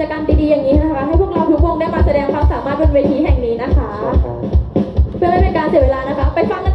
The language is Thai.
จกรรมดีๆอย่างนี้นะคะ ให้พวกเราทุกวงได้มาแสดงความสามารถบนเวทีแห่งนี้นะคะ เพื่อไม่เป็นการเสียเวลานะคะ ไปฟังกัน